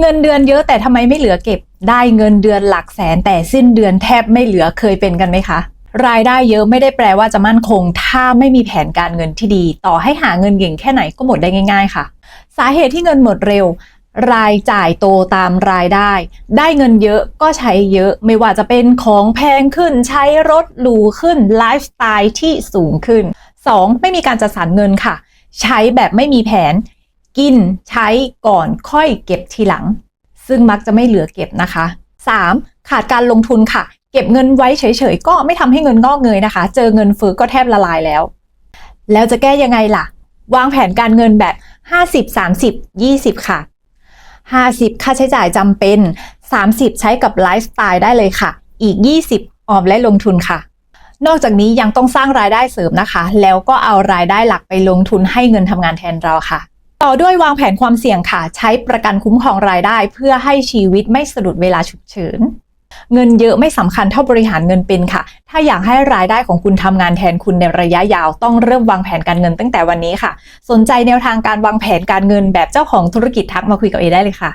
เงินเดือนเยอะแต่ทำไมไม่เหลือเก็บ ได้เงินเดือนหลักแสนแต่สิ้นเดือนแทบไม่เหลือเคยเป็นกันไหมคะ รายได้เยอะไม่ได้แปลว่าจะมั่นคง ถ้าไม่มีแผนการเงินที่ดี ต่อให้หาเงินเก่งแค่ไหนก็หมดได้ง่าย ๆ ค่ะ สาเหตุที่เงินหมดเร็ว รายจ่ายโตตามรายได้ ได้เงินเยอะก็ใช้เยอะ ไม่ว่าจะเป็นของแพงขึ้น ใช้รถหรูขึ้นไลฟ์สไตล์ที่สูงขึ้น 2. ไม่มีการจัดสรรเงินค่ะ ใช้แบบไม่มีแผน กินใช้ก่อนค่อยเก็บทีหลัง ซึ่งมักจะไม่เหลือเก็บนะคะ 3. ขาดการลงทุนค่ะ เก็บเงินไว้เฉยๆ ก็ไม่ทำให้เงินงอกเงยนะคะ เจอเงินเฟ้อก็แทบละลายแล้ว แล้วจะแก้ยังไงล่ะ วางแผนการเงินแบบ 50 30 20 ค่ะ 50 ค่าใช้จ่ายจำเป็น 30 ใช้กับไลฟ์สไตล์ได้เลยค่ะ อีก 20 ออมและลงทุนค่ะ นอกจากนี้ยังต้องสร้างรายได้เสริมนะคะ แล้วก็เอารายได้หลักไปลงทุนให้เงินทำงานแทนเราค่ะ ต่อด้วยวางแผนความเสี่ยงค่ะ ใช้ประกันคุ้มครองรายได้ เพื่อให้ชีวิตไม่สะดุดเวลาฉุกเฉินเงินเยอะไม่สำคัญเท่าบริหารเงินเป็นค่ะ ถ้าอยากให้รายได้ของคุณทำงานแทนคุณในระยะยาวต้องเริ่มวางแผนการเงินตั้งแต่วันนี้ค่ะ สนใจแนวทางการวางแผนการเงินแบบเจ้าของธุรกิจทักมาคุยกับเอได้เลยค่ะ